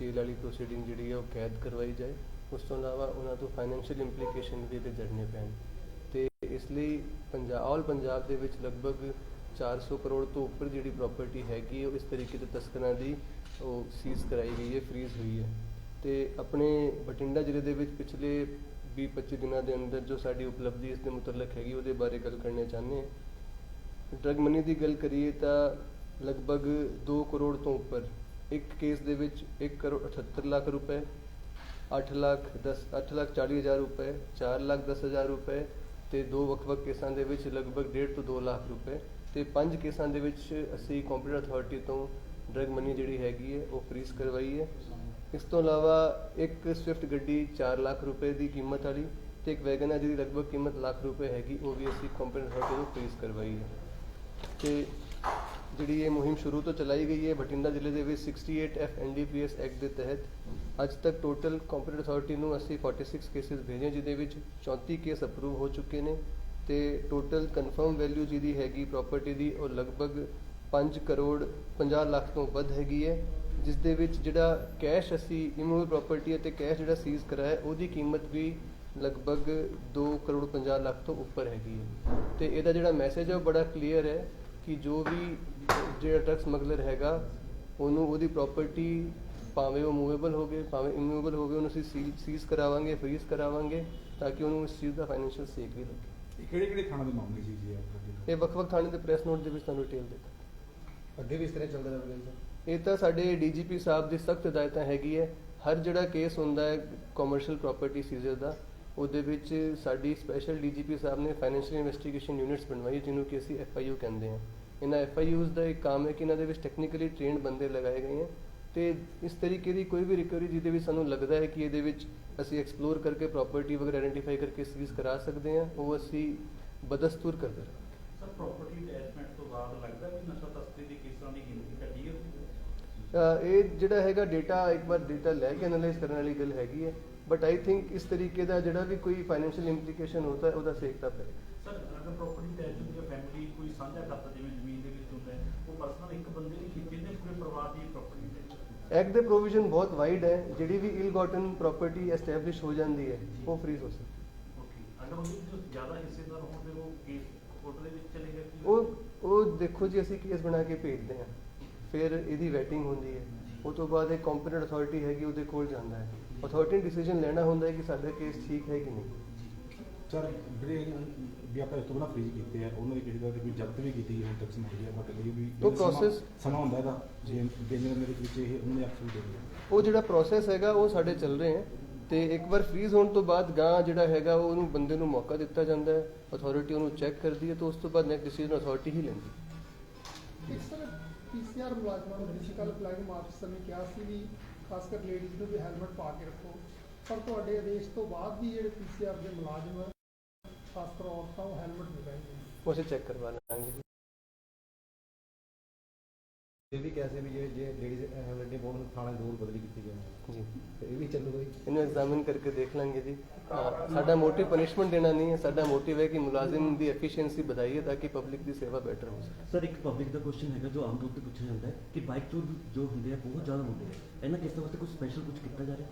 ਜੇਲ੍ਹ ਵਾਲੀ ਪ੍ਰੋਸੀਡਿੰਗ ਜਿਹੜੀ ਹੈ ਉਹ ਕੈਦ ਕਰਵਾਈ ਜਾਏ, ਉਸ ਤੋਂ ਇਲਾਵਾ ਉਹਨਾਂ ਤੋਂ ਫਾਈਨੈਂਸ਼ੀਅਲ ਇੰਪਲੀਕੇਸ਼ਨ ਵੀ ਇਹਦੇ ਜੜਨੇ ਪੈਣ। ਤੇ ਇਸ ਲਈ ਪੰਜਾਬ ਆਲ ਪੰਜਾਬ ਦੇ ਵਿੱਚ ਲਗਭਗ 400 ਕਰੋੜ ਤੋਂ ਉੱਪਰ ਜਿਹੜੀ ਪ੍ਰਾਪਰਟੀ ਹੈਗੀ ਉਹ ਇਸ ਤਰੀਕੇ ਦੇ ਤਸਕਰਾਂ ਦੀ ਉਹ ਸੀਜ਼ ਕਰਾਈ ਗਈ ਹੈ ਫ੍ਰੀਜ਼ ਹੋਈ ਹੈ। ਤੇ ਆਪਣੇ ਬਠਿੰਡਾ ਜ਼ਿਲ੍ਹੇ ਦੇ ਵਿੱਚ ਪਿਛਲੇ 20-25 ਦਿਨਾਂ ਦੇ ਅੰਦਰ ਜੋ ਸਾਡੀ ਉਪਲਬਧੀ ਇਸ ਦੇ ਮੁਤਲਕ ਹੈਗੀ, ਉਹਦੇ ਬਾਰੇ ਗੱਲ ਕਰਨੇ ਚਾਹੁੰਦੇ ਹਾਂ। ਡਰਗ ਮਨੀ ਦੀ ਗੱਲ ਕਰੀਏ ਤਾਂ ਲਗਭਗ 2 ਕਰੋੜ ਤੋਂ ਉੱਪਰ ਇੱਕ ਕੇਸ ਦੇ ਵਿੱਚ 1 ਕਰੋੜ 78 ਲੱਖ ਰੁਪਏ 8 ਲੱਖ 10 8 ਲੱਖ 40 ਹਜ਼ਾਰ ਰੁਪਏ 4 ਲੱਖ 10 ਹਜ਼ਾਰ ਰੁਪਏ ਤੇ ਦੋ ਵੱਖ-ਵੱਖ ਕੇਸਾਂ ਦੇ ਵਿੱਚ ਲਗਭਗ 1.5 ਤੋਂ 2 ਲੱਖ ਰੁਪਏ ਤੇ ਪੰਜ ਕੇਸਾਂ ਦੇ ਵਿੱਚ ਅਸੀਂ ਕੰਪਿਊਟਰ ਅਥਾਰਟੀ ਤੋਂ ਡਰਗ ਮਨੀ ਜਿਹੜੀ ਹੈਗੀ ਹੈ ਉਹ ਫ੍ਰੀਜ਼ ਕਰਵਾਈ ਹੈ। ਇਸ ਤੋਂ ਇਲਾਵਾ ਇੱਕ ਸਵਿਫਟ ਗੱਡੀ 4 ਲੱਖ ਰੁਪਏ ਦੀ ਕੀਮਤ ਵਾਲੀ ਤੇ ਇੱਕ ਵੈਗਨ ਜਿਹਦੀ ਲਗਭਗ ਕੀਮਤ ਲੱਖ ਰੁਪਏ ਹੈਗੀ, ਉਹ ਵੀ ਅਸੀਂ ਕੰਪਿਊਟਰ ਅਥਾਰਟੀ ਤੋਂ ਫ੍ਰੀਜ਼ ਕਰਵਾਈ ਹੈ। ਤੇ ਜਿਹੜੀ ਇਹ ਮੁਹਿੰਮ ਸ਼ੁਰੂ ਤੋਂ ਚਲਾਈ ਗਈ ਹੈ, ਬਠਿੰਡਾ ਜ਼ਿਲ੍ਹੇ ਦੇ ਵਿੱਚ 68 ਐਫ ਐਨਡੀਪੀਐਸ ਐਕਟ ਦੇ ਤਹਿਤ ਅੱਜ ਤੱਕ ਟੋਟਲ ਕੰਪਿਊਟਰ ਅਥਾਰਟੀ ਨੂੰ ਅਸੀਂ 46 ਕੇਸਿਸ ਭੇਜੇ, ਜਿਹਦੇ ਵਿੱਚ 34 ਕੇਸ ਅਪਰੂਵ ਹੋ ਚੁੱਕੇ ਨੇ ਤੇ ਟੋਟਲ ਕਨਫਰਮ ਵੈਲਿਊ ਜਿਹਦੀ ਹੈਗੀ ਪ੍ਰਾਪਰਟੀ ਦੀ, ਉਹ ਲਗਭਗ 5 ਕਰੋੜ 50 ਲੱਖ ਤੋਂ ਵੱਧ ਹੈਗੀ ਹੈ ਜਿਸ ਦੇ ਵਿੱਚ ਜਿਹੜਾ ਕੈਸ਼ ਅਸੀਂ ਇਮੂਵੇਬਲ ਪ੍ਰਾਪਰਟੀ ਅਤੇ ਕੈਸ਼ ਜਿਹੜਾ ਸੀਜ਼ ਕਰਾਇਆ, ਉਹਦੀ ਕੀਮਤ ਵੀ ਲਗਭਗ 2 ਕਰੋੜ 50 ਲੱਖ ਤੋਂ ਉੱਪਰ ਹੈਗੀ ਹੈ। ਤੇ ਇਹਦਾ ਜਿਹੜਾ ਮੈਸੇਜ ਹੈ, ਉਹ ਬੜਾ ਕਲੀਅਰ ਹੈ ਕਿ ਜੋ ਵੀ ਜਿਹੜਾ ਡਰਗ ਸਮਗਲਰ ਹੈਗਾ ਉਹਨੂੰ ਉਹਦੀ ਪ੍ਰਾਪਰਟੀ ਭਾਵੇਂ ਉਹ ਮੂਵੇਬਲ ਹੋਵੇ ਭਾਵੇਂ ਇਮੂਵੇਬਲ ਹੋਵੇ ਉਹਨੂੰ ਅਸੀਂ ਸੀਜ਼ ਕਰਾਵਾਂਗੇ ਫ੍ਰੀਜ਼ ਕਰਾਵਾਂਗੇ ਤਾਂ ਕਿ ਉਹਨੂੰ ਇਸ ਚੀਜ਼ ਦਾ ਫਾਈਨੈਂਸ਼ੀਅਲ ਸੇਕ ਵੀ ਲੱਗੇ ਇਹ ਕਿਹੜੇ ਕਿਹੜੇ ਥਾਣਾ ਦੇ ਮਾਮਲੇ ਸੀ ਜੀ ਇਹ ਵੱਖ-ਵੱਖ ਥਾਣੇ ਦੇ ਪ੍ਰੈਸ ਨੋਟ ਦੇ ਵਿੱਚ ਤੁਹਾਨੂੰ ਡਿਟੇਲ ਦੇ ਅੱਗੇ ਵੀ ਇਸ ਤਰ੍ਹਾਂ ਚੱਲਦਾ ਰਹੇਗਾ ਜੀ? ਇਹ ਤਾਂ ਸਾਡੇ ਡੀਜੀਪੀ ਸਾਹਿਬ ਦੀ ਸਖਤ ਹਦਾਇਤਾਂ ਹੈਗੀ ਹੈ। ਹਰ ਜਿਹੜਾ ਕੇਸ ਹੁੰਦਾ ਹੈ ਕਮਰਸ਼ੀਅਲ ਪ੍ਰਾਪਰਟੀ ਸੀਜ਼ਰ ਦਾ ਉਹਦੇ ਵਿੱਚ ਸਾਡੀ ਸਪੈਸ਼ਲ ਡੀਜੀਪੀ ਸਾਹਿਬ ਨੇ ਫਾਈਨੈਂਸ਼ੀਅਲ ਇਨਵੈਸਟੀਗੇਸ਼ਨ ਯੂਨਿਟਸ ਬਣਵਾਈ ਜਿਹਨੂੰ ਕਿ ਅਸੀਂ ਐਫਆਈਯੂ ਕਹਿੰਦੇ ਹਾਂ। ਇਹਨਾਂ ਐਫਆਈਯੂਸ ਦਾ ਇੱਕ ਕੰਮ ਹੈ ਕਿ ਇਹਨਾਂ ਦੇ ਵਿੱਚ ਟੈਕਨੀਕਲੀ ਟ੍ਰੇਨਡ ਬੰਦੇ ਲਗਾਏ ਗਏ ਹਨ ਤੇ ਇਸ ਤਰੀਕੇ ਦੀ ਕੋਈ ਵੀ ਰਿਕਵਰੀ ਜਿਹਦੇ ਵਿੱਚ ਸਾਨੂੰ ਲੱਗਦਾ ਹੈ ਕਿ ਇਹਦੇ ਵਿੱਚ ਅਸੀਂ ਐਕਸਪਲੋਰ ਕਰਕੇ ਪ੍ਰਾਪਰਟੀ ਵਗੈਰਾ ਆਇਡੈਂਟੀਫਾਈ ਕਰਕੇ ਸੀਜ਼ ਕਰਾ ਸਕਦੇ ਹਾਂ ਉਹ ਅਸੀਂ ਬਦਸਤੂਰ ਕਰਦੇ ਹਾਂ। ਸਰ ਪ੍ਰਾਪਰਟੀ ਅਟੈਚਮੈਂਟ ਤੋਂ ਬਾਅਦ ਲੱਗਦਾ ਵੀ ਨਸ਼ਾ ਤਸਕਰੀ ਦੇ ਕੇਸਾਂ ਦੀ ਗਿਣਤੀ ਘਟੀ ਹੈ ਅਹ ਇਹ ਜਿਹੜਾ ਹੈਗਾ ਡਾਟਾ ਇੱਕ ਵਾਰ ਡਾਟਾ ਲੈ ਕੇ ਐਨਾਲਾਈਜ਼ ਕਰਨ ਵਾਲੀ ਗੱਲ ਹੈਗੀ ਹੈ ਬਟ ਆਈ ਥਿੰਕ ਇਸ ਤਰੀਕੇ ਦਾ ਜਿਹੜਾ ਵੀ ਕੋਈ ਫਾਈਨੈਂਸ਼ੀਅਲ ਇੰਪਲੀਕੇਸ਼ਨ ਹੁੰਦਾ ਉਹਦਾ ਸੇਕ ਤਾਂ ਪਏ ਸਰ ਅਗਰ ਪ੍ਰਾਪਰਟੀ ਅਟੈਚ ਹੁੰਦੀ ਹੈ ਫੈਮਿਲੀ ਕੋਈ ਸਾਂਝਾ ਖਾਤਾ ਜਿਵੇਂ ਜ਼ਮੀਨ ਦੇ ਵਿੱਚ ਹੁੰਦਾ ਹੈ ਉਹ ਪਰਸਨਲ ਇੱਕ ਬੰਦੇ ਦੀ ਕੀਤੀ ਨੇ ਪੂਰੇ ਪਰਿਵਾਰ ਦੀ ਪ੍ਰਾਪਰਟੀ ਅਟੈਚ ਐਕਟ ਦੇ ਪ੍ਰੋਵੀਜ਼ਨ ਬਹੁਤ ਵਾਈਡ ਹੈ ਜਿਹੜੀ ਵੀ ਇਲ ਗਾਟਨ ਪ੍ਰਾਪਰਟੀ ਐਸਟੈਬਲਿਸ਼ ਹੋ ਜਾਂਦੀ ਹੈ ਉਹ ਫ੍ਰੀਜ਼ ਹੋ ਸਕਦੀ ਓਕੇ ਅਗਰ ਵਿੱਚ ਜ਼ਿਆਦਾ ਹਿੱਸੇਦਾਰ ਹੋਣ ਫਿਰ ਉਹ ਕੇਸ ਕੋਰਟ ਦੇ ਵਿੱਚ ਚਲੇਗਾ ਉਹ ਉਹ ਦੇਖੋ ਜੀ ਅਸੀਂ ਕੇਸ ਬਣਾ ਕੇ ਭੇਜਦੇ ਹਾਂ। ਫਿਰ ਇਹਦੀ ਵੈਟਿੰਗ ਹੁੰਦੀ ਹੈ। ਉਹ ਤੋਂ ਬਾਅਦ ਇੱਕ ਕੰਪੀਟੈਂਟ ਅਥਾਰਟੀ ਹੈਗੀ ਉਹਦੇ ਕੋਲ ਜਾਂਦਾ ਹੈ। ਅਥਾਰਟੀ ਨੇ ਡਿਸੀਜਨ ਲੈਣਾ ਹੁੰਦਾ ਹੈ ਕਿ ਸਾਡਾ ਕੇਸ ਠੀਕ ਹੈ ਕਿ ਨਹੀਂ। ਸਰ ਜਿਹੜੇ ਵੀ ਆਪਾਂ ਇਸ ਤੋਂ ਪਹਿਲਾਂ ਫ੍ਰੀਜ ਕੀਤੇ ਆ ਉਹਨਾਂ ਦੀ ਕਿਸੇ ਦਾ ਕੋਈ ਜ਼ਬਤ ਵੀ ਕੀਤੀ ਹੁਣ ਤੱਕ ਸਮਝ ਗਿਆ ਬਟ ਲਈ ਵੀ ਉਹ ਸਮਾਂ- process- ਸਮਾਂ ਹੁੰਦਾ ਇਹਦਾ ਜੇ ਦਿਨ ਦੇ ਵਿੱਚ ਇਹ ਉਹਨਾਂ ਨੇ ਐਕਸ਼ਨ ਦੇ ਦਿੱਤਾ। ਉਹ ਜਿਹੜਾ ਪ੍ਰੋਸੈਸ ਹੈਗਾ ਉਹ ਸਾਡੇ ਚੱਲ ਰਹੇ ਹੈ ਤੇ ਇੱਕ ਵਾਰ ਫ੍ਰੀਜ਼ ਹੋਣ ਤੋਂ ਬਾਅਦ ਗਾਂ ਜਿਹੜਾ ਹੈਗਾ ਉਹਨੂੰ ਬੰਦੇ ਨੂੰ ਮੌਕਾ ਦਿੱਤਾ ਜਾਂਦਾ ਹੈ ਅਥਾਰਟੀ ਉਹਨੂੰ ਚੈੱਕ ਕਰਦੀ ਹੈ ਤੇ ਉਸ ਤੋਂ ਬਾਅਦ ਨੈਕਸਟ ਡਿਸੀਜਨ ਅਥਾਰਟੀ ਹੀ ਲੈਂਦੀ ਹੈ। ਇਸ ਤਰ੍ਹਾਂ ਪੀਸੀਆਰ ਮੁਲਾਜ਼ਮਾਂ ਨੂੰ ਫਿਜ਼ੀਕਲ ਫਲਾਈਂਗ ਆਫਿਸਰ ਨੇ ਕਿਹਾ ਸੀ ਵੀ ਖਾਸ ਕਰ ਲੇਡੀਜ਼ ਨੂੰ ਵੀ ਹੈਲਮਟ ਪਾ ਕੇ ਰੱਖੋ ਪਰ ਤੁਹਾਡੇ ਆਦੇਸ਼ ਤੋਂ ਬਾਅਦ ਵੀ ਜਿਹੜੇ ਪੀਸੀਆਰ ਦੇ ਮੁਲਾਜ਼ਮ ਆ, ਖਾਸ ਕਰ ਔਰਤਾਂ ਉਹ ਹੈਲਮਟ ਨਹੀਂ ਪਹਿਨਦੇ ਉਹ ਅਸੀਂ ਚੈੱਕ ਕਰਵਾ ਲਾਂਗੇ ਜੀ। ਇਹ ਵੀ ਕੈਸੇ ਵੀ ਜੇ ਜੇ ਲੇਡੀਜ਼ ਹੈਵਲਟੀ ਬੋਰਡ ਨੂੰ ਥਾਣੇ ਰੂਲ ਬਦਲੀ ਕੀਤੀ ਗਈ ਜੀ। ਤੇ ਇਹ ਵੀ ਚੱਲੂਗਾ ਜੀ ਇਹਨੂੰ ਐਗਜ਼ਾਮਿਨ ਕਰਕੇ ਦੇਖ ਲਾਂਗੇ ਜੀ। ਅਹ ਸਾਡਾ ਮੋਟਿਵ ਪਨਿਸ਼ਮੈਂਟ ਦੇਣਾ ਨਹੀਂ ਹੈ। ਸਾਡਾ ਮੋਟਿਵ ਹੈ ਕਿ ਮੁਲਾਜ਼ਮ ਦੀ ਐਫੀਸ਼ੀਐਂਸੀ ਵਧਾਈਏ ਤਾਂ ਕਿ ਪਬਲਿਕ ਦੀ ਸੇਵਾ ਬੈਟਰ ਹੋ ਸਕੇ। ਸਰ ਇੱਕ ਪਬਲਿਕ ਦਾ ਕੁਐਸਚਨ ਹੈਗਾ ਜੋ ਆਮ ਤੌਰ ਤੇ ਪੁੱਛਿਆ ਜਾਂਦਾ ਹੈ ਕਿ ਬਾਈਕ ਚੋਰ ਜੋ ਹੁੰਦੇ ਆ ਬਹੁਤ ਜ਼ਿਆਦਾ ਹੁੰਦੇ ਆ। ਇਹਨਾਂ ਕੇਸਾਂ ਵਾਸਤੇ ਕੁਝ ਸਪੈਸ਼ਲ ਕੁਝ ਕੀਤਾ ਜਾ ਰਿਹਾ?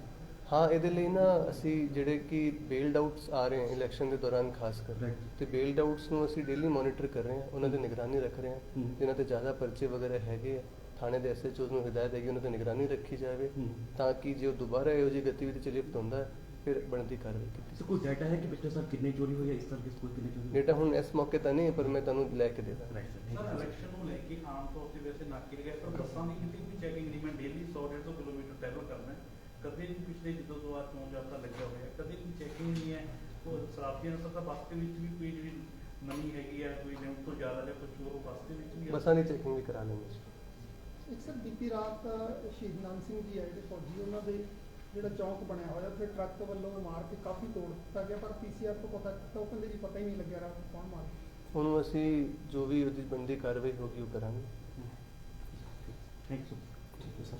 ਹਾਂ ਇਹਦੇ ਲਈ ਨਾ ਅਸੀਂ ਜਿਹੜੇ ਕਿ ਬੇਲਡ ਆਊਟਸ ਆ ਰਹੇ ਹਨ ਇਲੈਕਸ਼ਨ ਦੇ ਦੌਰਾਨ ਖਾਸ ਕਰ. ਤੇ ਬੇਲਡ ਆਊਟਸ ਨੂੰ ਅਸੀਂ ਡੇਲੀ ਮੋਨੀਟਰ ਕਰ ਰਹੇ ਹਾਂ ਉਹਨਾਂ ਦੀ ਨਿਗਰਾਨੀ ਰੱਖ ਰਹੇ ਹਾਂ ਹੂੰ। ਜਿਨ੍ਹਾਂ ਤੇ ਜ਼ਿਆਦਾ ਪਰਚੇ ਵਗੈਰਾ ਹੈਗੇ ਆ ਥਾਣੇ ਦੇ ਐਸਐਚਓ ਨੂੰ ਹਦਾਇਤ ਹੈਗੀ ਉਹਨਾਂ ਤੇ ਨਿਗਰਾਨੀ ਰੱਖੀ ਜਾਵੇ ਹੂੰ। ਤਾਂ ਕਿ ਜੇ ਉਹ ਦੁਬਾਰਾ ਇਹੋ ਜਿਹੀ ਗਤੀਵਿਧੀ ਚ ਲਿਪਤ ਹੁੰਦਾ ਹੈ, ਫਿਰ ਬਣਦੀ ਕਾਰਵਾਈ ਕੀਤੀ ਸੋ ਕੋਈ ਡਾਟਾ ਹੈ ਕਿ ਪਿਛਲੇ ਸਾਲ ਕਿੰਨੇ ਚੋਰੀ ਹੋਏ ਆ ਇਸ ਸਾਲ ਕਿਸ ਕੋਈ ਕਿੰਨੇ ਚੋਰੀ ਡੇਟਾ ਹੁਣ ਇਸ ਮੌਕੇ ਤਾਂ ਨਹੀਂ ਹੈ, ਪਰ ਮੈਂ ਤੁਹਾਨੂੰ ਲੈ ਕੇ ਦੇ ਦਾਂ ਰਾਈਟ ਸਰ ਇਲੈਕਸ਼ਨ ਨੂੰ ਲੈ ਕੇ ਆਮ ਤੌਰ ਤੇ ਵੈਸੇ ਨਾਕੇ ਲਗਾਏ ਪਰ ਬੱਸਾਂ ਦੀ ਕਿਤੇ ਵੀ ਚੈਕਿੰਗ ਨਹੀਂ ਮੈਂ ਡੇਲੀ 100 150 ਕਿਲੋਮੀਟਰ ਟਰੈਵਲ ਕਰਦਾ ਕਦੇ ਵੀ ਪਿਛਲੇ ਜਦੋਂ ਤੋਂ ਆ ਚੋਣ ਜਾਬਤਾ ਲੱਗਿਆ ਹੋਇਆ ਹੈ, ਕਦੇ ਵੀ ਚੈਕਿੰਗ ਨਹੀਂ ਹੈ ਉਹ ਸ਼ਰਾਬੀਆਂ ਦਾ ਤਾਂ ਬੱਸ ਦੇ ਵਿੱਚ ਵੀ ਕੋਈ ਜਿਹੜੀ ਨਵੀਂ ਹੈਗੀ ਆ ਕੋਈ ਲਿਮਟ ਤੋਂ ਜ਼ਿਆਦਾ ਜਾਂ ਕੁਝ ਹੋਰ ਉਹ ਬੱਸ ਦੇ ਵਿੱਚ ਵੀ ਆ। ਬੱਸਾਂ ਦੀ ਚੈਕਿੰਗ ਵੀ ਕਰਾ ਲੈਂਗੇ ਜੀ। ਇੱਕ ਸਰ ਬੀਤੀ ਰਾਤ ਸ਼ਹੀਦ ਨਾਮ ਸਿੰਘ ਜੀ ਆਏ ਤੇ ਫੌਜੀ ਉਹਨਾਂ ਦੇ ਜਿਹੜਾ ਚੌਂਕ ਬਣਿਆ ਹੋਇਆ ਉੱਥੇ ਟਰੱਕ ਵੱਲੋਂ ਮਾਰ ਕੇ ਕਾਫੀ ਤੋੜ ਦਿੱਤਾ ਗਿਆ ਪਰ ਪੀਸੀਆਰ ਤੋਂ ਪਤਾ ਕੀਤਾ ਉਹ ਕਹਿੰਦੇ ਜੀ ਪਤਾ ਹੀ ਨਹੀਂ ਲੱਗਿਆ ਰਾਤ ਨੂੰ ਕੌਣ ਮਾਰ ਉਹਨੂੰ ਅਸੀਂ ਜੋ ਵੀ ਉਹਦੀ ਬੰਦੀ ਕਾਰਵਾਈ ਹੋਗੀ ਉਹ ਕਰਾਂਗੇ ਥੈਂਕ ਯੂ ਠੀਕ ਹੈ ਸਰ